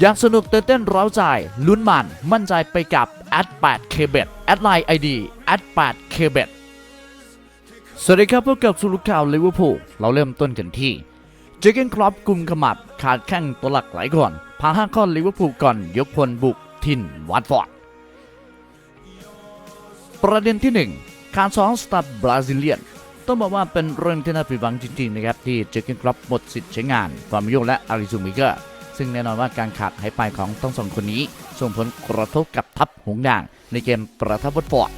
อยากสนุกเตื่นเต้นร้าใจ ลุ้นมัน มั่นใจไปกับ a d 8 k b e t แอดไลน์ ID a d 8 k b e t สวัสดีครับพบกับสุรุข่าวลิเวอร์พูลเราเริ่มต้นกันที่เจเกนครอปกลุ่มขมับขาดแข้งตัวหลักหลายคนพาห้าข้อลิเวอร์พูลก่อนยกพลบุกทินวัตฟอร์ดประเด็นที่ 1 การซ้อมสตาร์บราซิเลียน ต้องบอกว่าเป็นเรื่องที่น่าผิดหวังจริงๆนะครับที่เจเกนครอปหมดสิทธิ์ใช้งานฟาร์มิโยและอาริซูมิเกอร์ ซึ่งแน่นอนว่าการขาดหายไปของทั้งสองคนนี้ ส่งผลกระทบกับทัพหงด่าง ในเกมประทับวัตฟอร์ด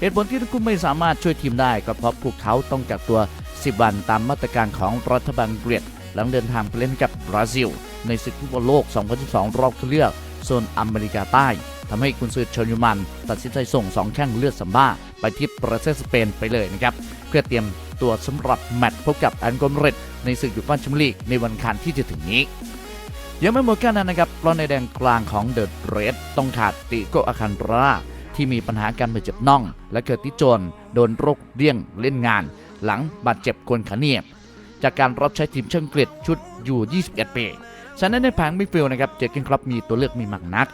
เหตุผลที่ทั้งคู่ไม่สามารถช่วยทีมได้ก็เพราะพวกเขาต้องกักตัว 10 วันตามมาตรการของรัฐบาลอังกรีกหลังเดินทางไปเล่นกับบราซิล ในศึกฟุตบอลโลก 2012 รอบคัดเลือกโซนอเมริกาใต้ทำให้กุนซือชอนยูมัน ตัดสินใจส่ง 2 แข้งเลือดซัมบ้า ไปที่ประเทศสเปนไปเลยนะครับ เพื่อเตรียมตัวสำหรับแมตช์พบกับอันโกมเรตในศึกยูฟ่าแชมเปี้ยนลีกในวันอังคารที่จะถึงนี้ ยังไม่หมดแค่นั้นนะครับเพราะในแดนกลางของเดอะเรดต้องขาดติโกอาคันราที่มีปัญหาการบาดเจ็บน่อง และเกิดที่โจนโดนโรคเลี่ยงเล่นงาน หลังบาดเจ็บกวนขาเนียบจากการรับใช้ทีมเชิงกฤษชุดอยู่ 21 ปี ฉะนั้นในแผงมิดฟิลด์นะครับ เจอร์เกนคลับมีตัวเลือกมีมากนัก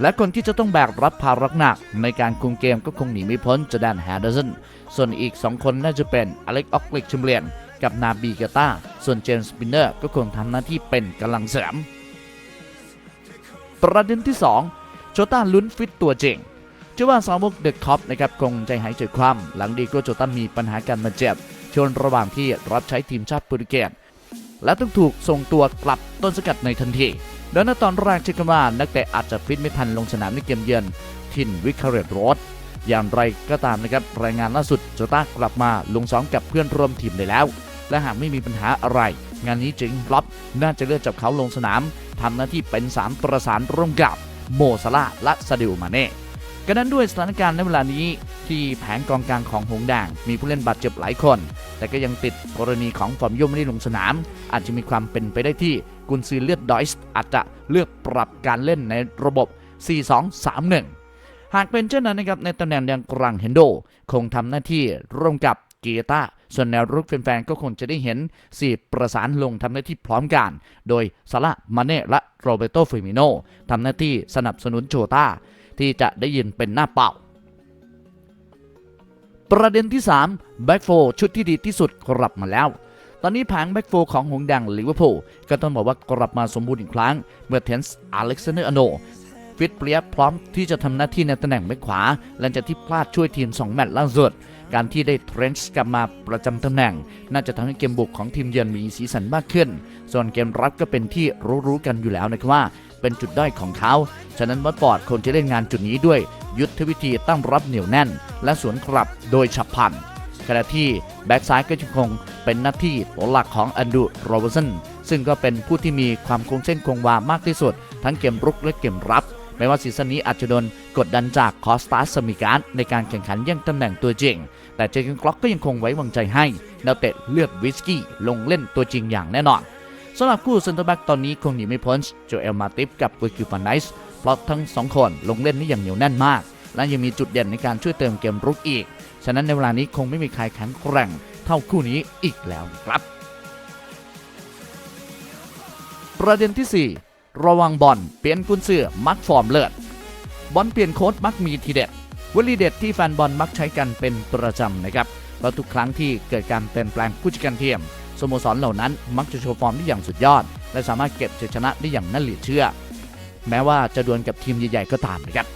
และคนที่จะต้องแบกรับภาระหนัก ในการคุมเกมก็คงหนีไม่พ้นจอแดนแฮร์เดอร์สัน ส่วนอีก 2 คนน่าจะเป็นอเล็กออกลิกชิมเลียน กับนาบีเกต้าส่วนเจมส์ปินเนอร์ก็คงทำหน้าที่เป็นกำลังเสริมประเด็นที่ 2 โจต้าลุ้นฟิตตัวจริงเชื่อว่าสาวกเดอะคอปนะครับคงใจหายใจคว่ำหลังดีโกโจต้ามีปัญหาการบาดเจ็บช่วงระหว่างที่รับใช้ทีมชาติโปรตุเกสและต้องถูกส่งตัวกลับต้นสกัดในทันทีโดยในตอนแรกเชื่อกันว่านักเตะอาจจะฟิตไม่ทันลงสนามในเกมเยือนทินวิคเรตโรด อย่างไรก็ตามนะครับรายงานล่าสุดโจต้ากลับมาลงซ้อมกับเพื่อนร่วมทีมได้แล้ว และหากไม่มีปัญหาอะไร งานนี้จึงล็อบน่าจะเลือกจับเขาลงสนามทำหน้าที่เป็น3ประสานร่วมกับโมซาลาและซาดิโอมาเน่กันนั้นด้วยสถานการณ์ในเวลานี้ที่แผงกองกลางของหงส์แดงมีผู้เล่นบาดเจ็บหลายคน แต่ก็ยังติดกรณีของฟอร์มโยมไม่ได้ลงสนาม อาจจะมีความเป็นไปได้ที่กุนซือเลือดดอยส์อาจจะเลือกปรับการเล่นในระบบ 4-2-3-1 หากเป็นเช่นนั้นนะครับในตำแหน่งแดงกลางเฮนโด คงทำหน้าที่ร่วมกับเกีตาส่วนแนวรุกแฟนๆก็คงจะได้เห็น4ประสานลงทำหน้าที่พร้อมกัน โดยซาลามาเน่และโรเบโตฟิมิโนทำหน้าที่สนับสนุนโจตาที่จะได้ยินเป็นหน้าเป่า ประเด็นที่3แบ็กโฟชุดที่ดีที่สุดกลับมาแล้วตอนนี้แผงแบ็กโฟของหงส์แดงลิเวอร์พูลก็ต้องบอกว่ากลับมาสมบูรณ์อีกครั้ง เมื่อเทนส์อเล็กซานเดอร์อโน ฟิตเปรียบพร้อมที่จะทำหน้าที่ในตำแหน่งแบ็คขวา หลังจากที่พลาดช่วยทีม 2 แมตช์ล่าสุด การที่ได้เทรนช์กลับมาประจำตำแหน่ง น่าจะทำให้เกมบุกของทีมเยือนมีสีสันมากขึ้น ส่วนเกมรับก็เป็นที่รู้ๆกันอยู่แล้วนะครับว่า เป็นจุดด้อยของเขา ฉะนั้นวัตฟอดคงจะเล่นงานจุดนี้ด้วย ยุทธวิธีตั้งรับเหนียวแน่น และสวนกลับโดยฉับพลันขณะที่แบ็กซ้ายก็ยังคงเป็นหน้าที่ตัวหลักของอันดูโรเบอร์สันซึ่งก็เป็นผู้ที่มีความคงเส้นคงวามากที่สุด ทั้งเกมรุกและเกมรับ แม้ว่าซีซั่นนี้อาจจะโดนกดดันจากคอสตาสมิการในการแข่งขันย่งตำแหน่งตัวจริง แต่เจคิงคล็อกก็ยังคงไว้วางใจให้นักเตะเลือดวิสกี้ลงเล่นตัวจริงอย่างแน่นอนสำหรับคู่เซนเตอร์แบ็กตอนนี้คงหนีไม่พ้นโจเอลมาติฟกับเวอร์กิวฟานไนส์เพราะทั้งสองคนลงเล่นได้อย่างเหนียวแน่นมาก และยังมีจุดเด่นในการช่วยเติมเกมรุกอีก ฉะนั้นในเวลานี้คงไม่มีใครแข็งแกร่งเท่าคู่นี้อีกแล้วครับ ประเด็นที่ 4 ระวังบอลเปลี่ยนกุนเสือมักฟอร์มเลิศบอลเปลี่ยนโค้ดมักมีทีเด็ดวลีเด็ดที่แฟนบอลมักใช้กันเป็นประจำนะครับเพราะทุกครั้งที่เกิดการเปลี่ยนแปลงผู้จัดการทีมสโมสรเหล่านั้นมักจะโชว์ฟอร์มได้อย่างสุดยอด และสามารถเก็บชัยชนะได้อย่างน่าเหลือเชื่อ แม้ว่าจะดวลกับทีมใหญ่ๆก็ตามนะครับ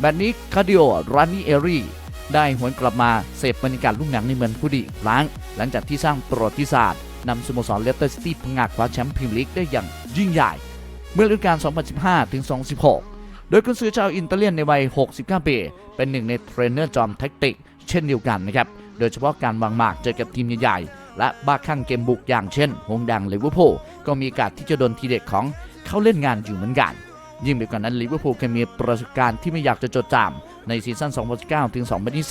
แบบนี้คาดิโอรานิเอรีได้หวนกลับมาเสพบรรยากาศลูกหนังในเมืองผู้ดีอีกครั้ง หลังจากที่สร้างประวัติศาสตร์นำสโมสรเลสเตอร์ซิตี้พังงาคว้าแชมป์พรีเมียร์ลีกได้อย่างยิ่งใหญ่ มื่อฤดูกาล 2015 ถึง 2016 โดยกุนซือชาวอิตาเลียนในวัย 69 ปี เป็นหนึ่งในเทรนเนอร์จอมแท็กติก เช่นเดียวกันนะครับ โดยเฉพาะการวางหมากเจอกับทีมใหญ่ๆ และบ้าคลั่งเกมบุกอย่างเช่นหงดังลิเวอร์พูลก็มีโอกาสที่จะโดนทีเด็ดของเขาเล่นงานอยู่เหมือนกัน ยิ่งไปกว่านั้นลิเวอร์พูลเคยมีประสบการณ์ที่ไม่อยากจะจดจำในซีซั่น 2019 ถึง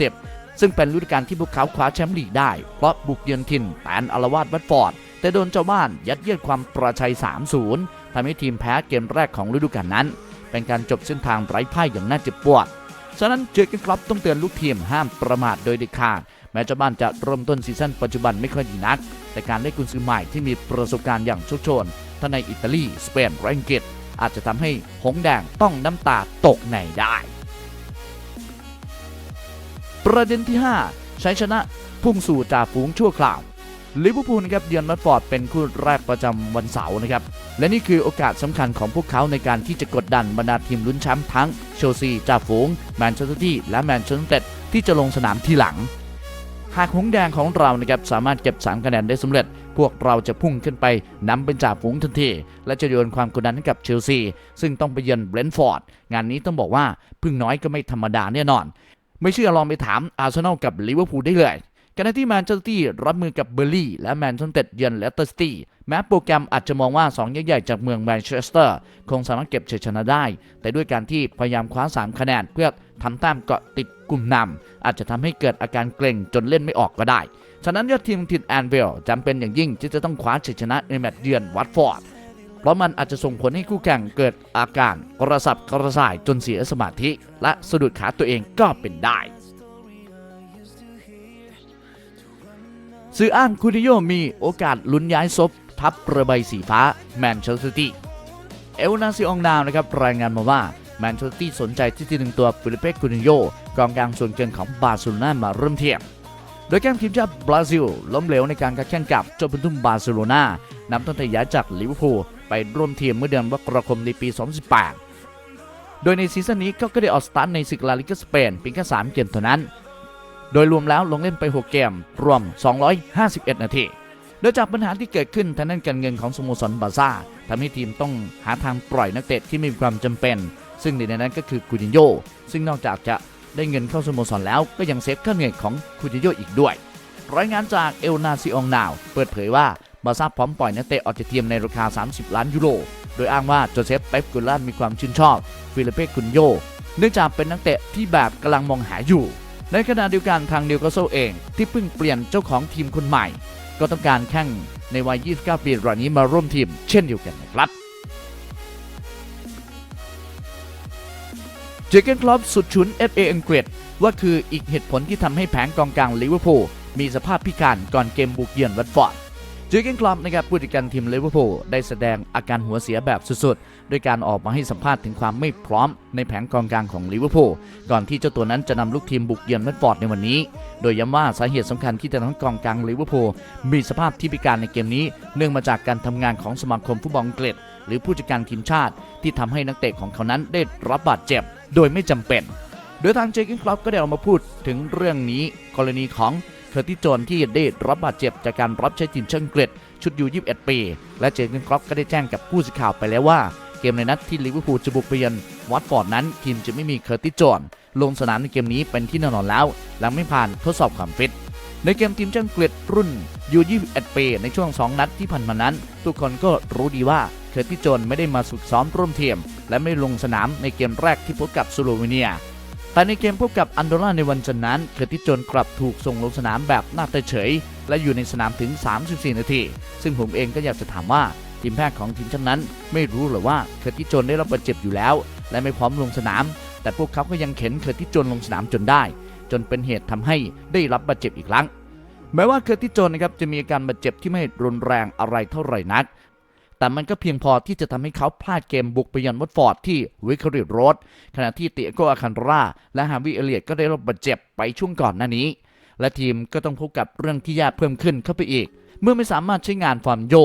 2020 ซึ่งเป็นฤดูกาลที่พวกเขาคว้าแชมป์ลีกได้เพราะบุกเยือนถิ่นแตนอารวาสวัตฟอร์ด แต่โดนเจ้าบ้านยัดเยียดความประชัย 3-0 ทำให้ทีมแพ้เกมแรกของฤดูกาลนั้น เป็นการจบเส้นทางไร้พ่ายอย่างน่าเจ็บปวด ฉะนั้นเจอร์เกนคลับต้องเตือนลูกทีมห้ามประมาทโดยเด็ดขาด แม้เจ้าบ้านจะเริ่มต้นซีซั่นปัจจุบันไม่ค่อยดีนัก แต่การได้กุนซือใหม่ที่มีประสบการณ์อย่างโชคโชนทั้งในอิตาลีสเปนและอังกฤษอาจจะทำให้หงแดงต้องน้ำตาตกในได้ ประเด็นที่ 5 ใช้ชนะพุ่งสู่จ่าฝูงชั่วคราว ลิเวอร์พูลนะครับเยือนวัตฟอร์ดเป็นคู่แรกประจำวันเสาร์นะครับ และนี่คือโอกาสสำคัญของพวกเขาในการที่จะกดดันบรรดาทีมลุ้นแชมป์ทั้งเชลซีจ่าฝูงแมนเชสเตอร์ที่และแมนเชสเตอร์เต็ดที่จะลงสนามทีหลัง หากหงส์แดงของเรานะครับสามารถเก็บ 3 คะแนนได้สำเร็จ พวกเราจะพุ่งขึ้นไปนำเป็นจ่าฝูงทันที และจะโยนความกดดันให้กับเชลซี ซึ่งต้องไปเยือนเบรนท์ฟอร์ดงานนี้ต้องบอกว่าพึ่งน้อยก็ไม่ธรรมดาแน่นอน ไม่เชื่อลองไปถามอาร์เซนอลกับลิเวอร์พูลได้เลย ขณะที่แมนเชสเตอร์ตี้รับมือกับเบอร์ลี่และแมนเชสเตอร์เยือนเลสเตอร์ซิตี้แม้โปรแกรมอาจจะมองว่า2ใหญ่จากเมืองแมนเชสเตอร์ คงสามารถเก็บชัยชนะได้ แต่ด้วยการที่พยายามคว้า 3 คะแนนเพื่อทำแต้มเกาะติดกลุ่มนำอาจจะทำให้เกิดอาการเกร็งจนเล่นไม่ออกก็ได้ ฉะนั้นยอดทีมทีมแอนเวลจำเป็นอย่างยิ่งที่จะต้องคว้าชัยชนะในแมตช์เยือนวัตฟอร์ดเพราะมันอาจจะส่งผลให้คู่แข่งเกิดอาการกระสับกระส่ายจนเสียสมาธิ และสะดุดขาตัวเองก็เป็นได้ สื่ออ้างคูติโยมีโอกาสลุ้นย้ายซบทัพเรือใบสีฟ้าแมนเชสเตอร์ซิตี้เอลนาซิองนาวนะครับรายงานมาว่าแมนเชสเตอร์ซิตี้สนใจที่จะดึงตัวฟิลิเป้คูติโยกองกลางส่วนเกินของบาร์เซโลนามาเริ่มเทียบโดยแกมทีมชาติบราซิล ล้มเหลวในการค้าแข่งกับเจ้าพันทุ่มบาร์เซโลนานำตั้งแต่ย้ายจากลิเวอร์พูลไปร่วมทีมเมื่อเดือนมกราคมในปี 2018 โดยในซีซั่นนี้เขาก็ได้ออกสตาร์ทในศึกลาลิกาสเปนเพียงแค่3เกมเท่านั้น โดยรวมแล้วลงเล่นไป 6 เกม รวม 251 นาที โดยจากปัญหาที่เกิดขึ้นทางด้านการเงินของสโมสรบาร์ซ่าทำให้ทีมต้องหาทางปล่อยนักเตะที่ไม่มีความจำเป็น ซึ่งในนั้นก็คือคูตินโยซึ่งนอกจากจะได้เงินเข้าสโมสรแล้วก็ยังเซฟค่าเหนื่อยของคูตินโยอีกด้วยรายงานจากเอลนาซิองนาว เปิดเผยว่าบาร์ซ่าพร้อมปล่อยนักเตะออกจากทีมในราคา 30 ล้านยูโร โดยอ้างว่าโจเซฟเป๊ปกุลลานมีความชื่นชอบ ฟิลิเป้กุนโย เนื่องจากเป็นนักเตะที่แบบกำลังมองหาอยู่ ในขณะเดียวกันทางนิวคาสเซิลเองที่เพิ่งเปลี่ยนเจ้าของทีมคนใหม่ ก็ต้องการแข่งในวัย 29 ปีรายนี้มาร่วมทีมเช่นเดียวกันนะครับเจเกนคลอปสุดฉุน FA อังกฤษว่าคืออีกเหตุผลที่ทำให้แผงกองกลางลิเวอร์พูลมีสภาพพิการก่อนเกมบุกเยือนวัตฟอร์ด จอร์เกนคลอปนะครับผู้จัดการทีมลิเวอร์พูลได้แสดงอาการหัวเสียแบบสุดๆโดยการออกมาให้สัมภาษณ์ถึงความไม่พร้อมในแผงกองกลางของลิเวอร์พูลก่อนที่เจ้าตัวนั้นจะนำลูกทีมบุกเยือนวัตฟอร์ดในวันนี้ โดยย้ำว่าสาเหตุสำคัญที่จะทำให้กองกลางลิเวอร์พูลมีสภาพที่พิการในเกมนี้ เนื่องมาจากการทำงานของสมาคมฟุตบอลอังกฤษหรือผู้จัดการทีมชาติ ที่ทำให้นักเตะของเขานั้นได้รับบาดเจ็บ โดยไม่จำเป็น โดยทางเจอร์เกนคลอปก็ได้ออกมาพูดถึงเรื่องนี้กรณีของ เคอร์ติสโจนที่ได้รับบาดเจ็บจากการรับใช้ทีมชาติงกฤษชุดยู21 ปี และเจอร์เกนคลอปก็ได้แจ้งกับผู้สื่อข่าวไปแล้วว่า เกมในนัดที่ลิเวอร์พูลจะบุกไปเยือนวัตฟอร์ดนั้นทีมจะไม่มีเคอร์ติสโจนลงสนามในเกมนี้เป็นที่แน่นอนแล้ว หลังไม่ผ่านทดสอบความฟิตในเกมทีมชาติอังกฤษรุ่นยู21ปีในช่วง 2 นัดที่ผ่านมานั้น ทุกคนก็รู้ดีว่าเคอร์ติสโจนไม่ได้มาฝึกซ้อมร่วมทีม และไม่ลงสนามในเกมแรกที่พบกับสโลวีเนีย แต่ในเกมพบกับอันโดราในวันจันทร์นั้นเคอร์ติสโจนกลับถูกส่งลงสนามแบบหน้าตาเฉย และอยู่ในสนามถึง 34 นาที ซึ่งผมเองก็อยากจะถามว่าทีมแพทย์ของทีมชาตินั้น ไม่รู้หรือว่าเคอร์ติสโจนได้รับบาดเจ็บอยู่แล้ว และไม่พร้อมลงสนาม แต่พวกเขาก็ยังเข็นเคอร์ติสโจนลงสนามจนได้ จนเป็นเหตุทำให้ได้รับบาดเจ็บอีกครั้งแม้ว่าเคอร์ติสโจนนะครับจะมีอาการบาดเจ็บที่ไม่รุนแรงอะไรเท่าไหร่นัก แต่มันก็เพียงพอที่จะทำให้เขาพลาดเกมบุกไปยันวัตฟอร์ดที่วิคอริโรดขณะที่เตียโกอาคันรา และฮาวิเอเลียตก็ได้รับบาดเจ็บไปช่วงก่อนหน้านี้ และทีมก็ต้องพบกับเรื่องที่ยากเพิ่มขึ้นเข้าไปอีก เมื่อไม่สามารถใช้งานฟาร์มโย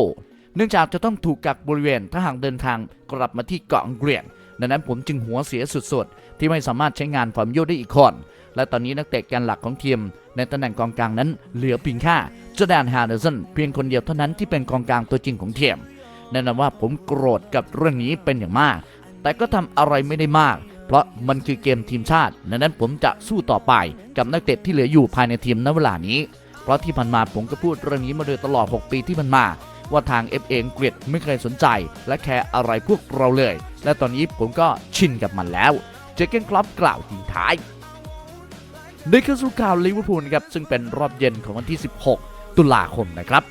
เนื่องจากจะต้องถูกกักบริเวณถ้าหากเดินทางกลับมาที่เกาะอังเกรียนดังนั้นผมจึงหัวเสียสุดๆ ที่ไม่สามารถใช้งานฟาร์มโยได้อีกคนและตอนนี้นักเตะแกนหลักของทีมในตำแหน่งกองกลางนั้นเหลือเพียงแค่จอแดนฮาร์เดสันเพียงคนเดียวเท่านั้นที่เป็นกองกลางตัวจริงของทีม แน่นอนว่าผมโกรธกับเรื่องนี้เป็นอย่างมาก แต่ก็ทำอะไรไม่ได้มาก เพราะมันคือเกมทีมชาติดังนั้นผมจะสู้ต่อไปกับนักเตะที่เหลืออยู่ภายในทีมณเวลานี้ เพราะที่ผ่านมาผมก็พูดเรื่องนี้มาโดยตลอด 6 ปีที่ผ่านมา ว่าทาง FA อังกฤษไม่เคยสนใจ และแคร์อะไรพวกเราเลย และตอนนี้ผมก็ชินกับมันแล้วเจเกนคลับกล่าวทิ้งท้ายในคือสู่ข่าวลิเวอร์พูลครับซึ่งเป็นรอบเย็นของวันที่ 16 ตุลาคมนะครับ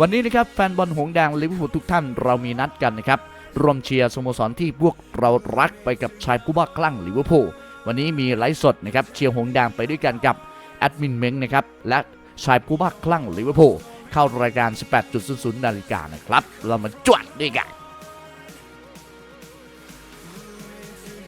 วันนี้นะครับแฟนบอลหงแดงลิเวอร์พูลทุกท่านเรามีนัดกันนะครับรวมเชียร์สโมสรที่พวกเรารักไปกับชายผู้บ้าคลั่งลิเวอร์พูลวันนี้มีไลฟ์สดนะครับเชียร์หงแดงไปด้วยกันกับแอดมินเม้งนะครับและชายผู้บ้าคลั่งลิเวอร์พูลเข้ารายการ 18.00 นาฬิกานะครับ เรามาจวดด้วยกัน